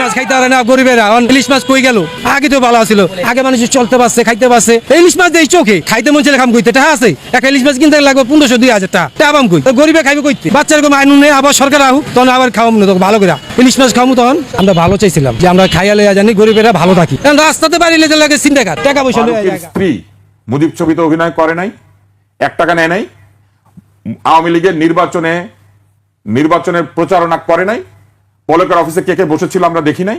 মাছ খাইতে পারে না গরিবেরা। ইলিশ মাছ কই গেল? আগে তো ভালো ছিল আগে মানুষ চলতে পারছে খাইতে পারছে। ইলিশ মাছ দেই চোখে। খাইতে মন ছেলে খাম কইতে। টাকা আছে। একটা ইলিশ মাছ কিনতে লাগবে পনেরোশো দুই হাজার টাকা। আবাম কই? গরিবে খাইবে কইতে। বাচ্চার কম আইন নেই আবার সরকার আহুক তখন আবার খাওয়াম না তখন ভালো করে ইলিশ মাছ খাওয়ামু তখন। আমরা ভালো চাইছিলাম যে আমরা খাইয়া লইয়া জানি গরিবেরা ভালো থাকি। কারণ রাস্তাতে বাড়িলে যে লাগে চিন্তা সিন্ডাকার। টাকা পয়সা। স্ত্রী মুজিব ছবিতে অভিনয় করে নাই এক টাকা নেয় নাই আওয়ামী লীগের নির্বাচনে নির্বাচনের প্রচারণা করে নাই পলকের অফিসে কে কে বসেছিল আমরা দেখি নাই?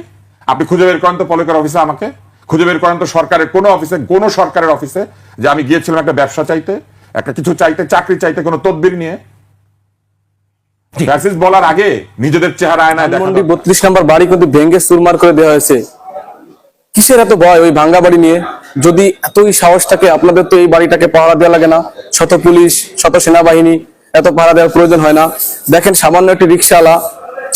আপনি খুঁজে বের করেন তো পলকের অফিসে আমাকে। খুঁজে বের করেন তো সরকারের কোনো অফিসে কোনো সরকারের অফিসে যে আমি গিয়েছিলাম একটা ব্যবসা চাইতে একটা কিছু চাইতে চাকরি চাইতে কোনো তদবির নিয়ে। ফ্যাসিস বলার আগে নিজেদের চেহারা আয়নায় দেখা বত্রিশ নাম্বার বাড়ি কিন্তু ভেঙ্গে চুরমার করে দেওয়া হয়েছে। কিসের এত ভয় ওই ভাঙ্গা বাড়ি নিয়ে? যদি এতই সাহস থাকে আপনাদের তো এই বাড়িটাকে পাহারা দেওয়া লাগে না। শত পুলিশ শত সেনাবাহিনী এত পাহারা দেওয়ার প্রয়োজন হয় না। দেখেন সামান্য একটি রিক্সাওয়ালা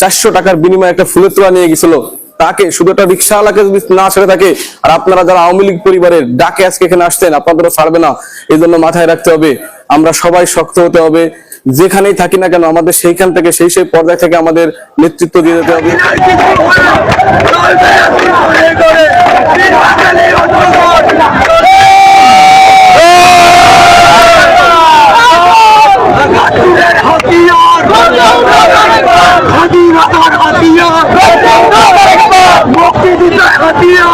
চারশো টাকার বিনিময়ে একটা ফুলের তোলা নিয়ে গেছিল। তাকে শুধু একটা রিক্সাওয়ালাকে যদি না ছেড়ে থাকে, আর আপনারা যারা আওয়ামী লীগ পরিবারের ডাকে আজকে এখানে আসতেন আপনাদেরও ছাড়বে না। এই জন্য মাথায় রাখতে হবে, আমরা সবাই শক্ত হতে হবে। যেখানেই থাকি না কেন, আমাদের সেইখান থেকে, সেই সেই পর্যায় থেকে আমাদের নেতৃত্ব দিয়ে যেতে হবে। হাতিয়া মুক্তি দিতে হাতিয়া